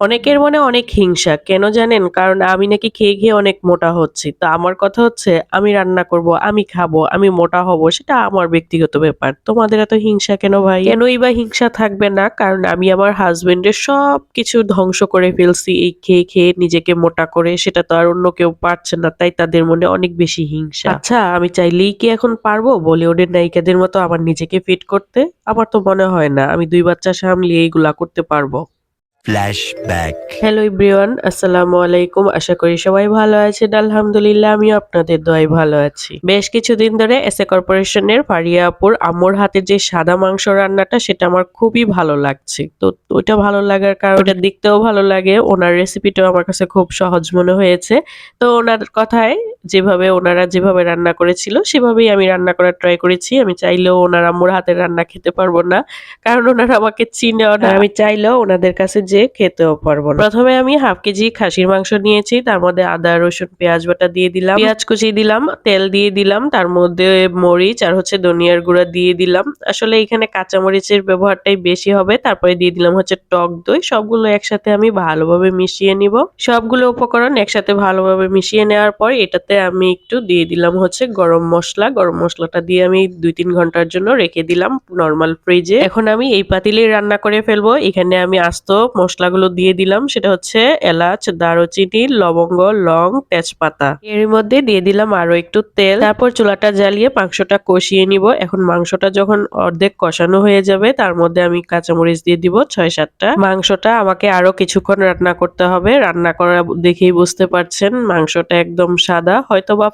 অনেকের মনে অনেক হিংসা, কেন জানেন? কারণ আমি নাকি খেয়ে খেয়ে অনেক মোটা হচ্ছি। তো আমার কথা হচ্ছে, আমি রান্না করব, আমি খাব, আমি মোটা হব, সেটা আমার ব্যক্তিগত ব্যাপার। তোমাদের এত হিংসা কেন ভাই? কেনই বা হিংসা থাকবে না? কারণ আমি আমার হাজবেন্ডের সব কিছু ধ্বংস করে ফেলছি, এই খেয়ে খেয়ে নিজেকে মোটা করে, সেটা তো আর অন্য কেউ পারছে না, তাই তাদের মনে অনেক বেশি হিংসা। আচ্ছা আমি চাইলেই কি এখন পারব? বলিউডের নায়িকাদের মতো আমার নিজেকে ফিট করতে? আমার তো মনে হয় না, আমি দুই বাচ্চা সামলিয়ে এইগুলা করতে পারব। Flashback. হ্যালো ইব্রিওয়ান আসসালামু আলাইকুম আশা করি সবাই ভালো আছেন। আলহামদুলিল্লাহ, আমিও আপনাদের দোয়াই ভালো আছি। বেশ কিছুদিন ধরে এসএ কর্পোরেশনের ফারিয়াপুর আমর হাতের যে সাদা মাংস রান্নাটা, সেটা আমার খুবই ভালো লাগছে। তো ওইটা ভালো লাগার কারণ ওটা দেখতেও ভালো লাগে। ওনার রেসিপিটাও আমার কাছে খুব সহজ মনে হয়েছে। তো ওনার কথায় যেভাবে ওনারা যেভাবে রান্না করেছিল সেভাবেই আমি রান্না করার ট্রাই করেছি। আমি চাইলেও ওনার আম্মুর হাতের রান্না খেতে পারব না কারণ ওনারা আমাকে চিনেও না। আমি চাইলেও ওনাদের কাছে যে খেতেও পারব না। প্রথমে আমি হাফ কেজি খাসির মাংস নিয়েছি তার মধ্যে আদা রসুন পেঁয়াজ বাটা দিয়ে দিলাম। পেঁয়াজ কুচি দিলাম তেল দিয়ে দিলাম তার মধ্যে মরিচ আর হচ্ছে ধনিয়ার গুঁড়া দিয়ে দিলাম। আসলে এখানে কাঁচা মরিচের ব্যবহারটাই বেশি হবে তারপরে দিয়ে দিলাম হচ্ছে টক দই। সবগুলো একসাথে আমি ভালোভাবে মিশিয়ে নিব। সবগুলো উপকরণ একসাথে ভালোভাবে মিশিয়ে নেওয়ার পর এটাতে আমি একটু দিয়ে দিলাম হচ্ছে গরম মশলা। গরম মশলাটা দিয়ে আমি দুই তিন ঘণ্টার জন্য রেখে দিলাম নর্মাল ফ্রিজে এখন আমি এই পাতিলেই রান্না করে ফেলব। এখানে আমি আস্ত মশলাগুলো দিয়ে দিলাম। সেটা হচ্ছে এলাচ, দারুচিনি, লবঙ্গ, লং, তেজপাতা। এর মধ্যে দিয়ে দিলাম আরও একটু তেল। তারপর চুলাটা জ্বালিয়ে মাংসটা কষিয়ে নিব। এখন মাংসটা যখন অর্ধেক কষানো হয়ে যাবে, তার মধ্যে আমি কাঁচামরিচ দিয়ে দিব ছয় সাতটা মাংসটা আমাকে আরও কিছুক্ষণ রান্না করতে হবে। রান্না করা দেখেই বুঝতে পারছেন, মাংসটা একদম সাদা হয়তো বা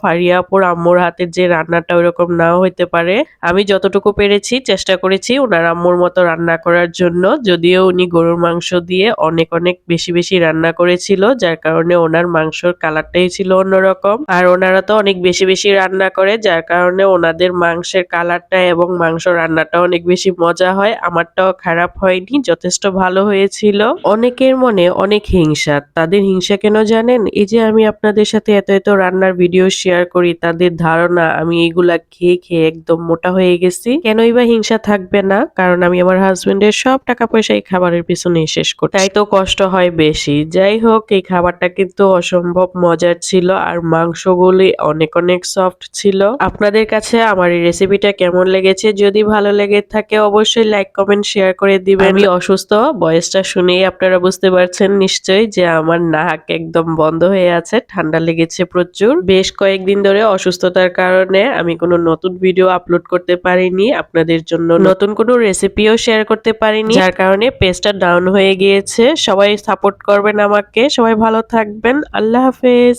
আম্মুর হাতের যে রান্নাটা ওরকম নাও হইতে পারে। আমি যতটুকু পেরেছি, চেষ্টা করেছি ওনার আম্মুর মতো রান্না করার জন্য। যদিও উনি গরুর মাংস দিয়ে অনেক অনেক বেশি বেশি রান্না করেছিল, যার কারণে ওনার মাংসর কালারটাই ছিল অন্যরকম। আর ওনারা তো অনেক বেশি বেশি রান্না করে, যার কারণে ওনাদের মাংসের কালারটা এবং মাংস রান্নাটা অনেক বেশি মজা হয়। আমারটাও খারাপ হয়নি, যথেষ্ট ভালো হয়েছিল। অনেকের মনে অনেক হিংসা। তাদের হিংসা কেন জানেন? এই যে আমি আপনাদের সাথে এত এত রান্নার ভিডিও শেয়ার করি, তাদের ধারণা আমি এইগুলা খেয়ে খেয়ে একদম মোটা হয়ে গেছি। কেনই বা হিংসা থাকবে না, কারণ আমি আমার হাজবেন্ডের সব টাকা পয়সা এই খাবারের পিছনে শেষ করি তাই তো কষ্ট হয় বেশি। যাই হোক, এই খাবারটা কিন্তু অসম্ভব মজার ছিল আর মাংসগুলি অনেক অনেক সফট ছিল। আপনাদের কাছে আমার এই রেসিপিটা কেমন লেগেছে? যদি ভালো লেগে থাকে, অবশ্যই লাইক কমেন্ট শেয়ার করে দিবেন। আমি অসুস্থ, বয়সটা শুনেই আপনারা বুঝতে পারছেন নিশ্চয়ই যে আমার নাক একদম বন্ধ হয়ে আছে, ঠান্ডা লেগেছে প্রচুর। বেশ কয়েকদিন ধরে অসুস্থতার কারণে আমি কোনো নতুন ভিডিও আপলোড করতে পারিনি, আপনাদের জন্য নতুন কোনো রেসিপিও শেয়ার করতে পারিনি, যার কারণে পেজটা ডাউন হয়ে গিয়েছে। সবাই সাপোর্ট করবেন আমাকে, সবাই ভালো থাকবেন, আল্লাহ হাফেজ।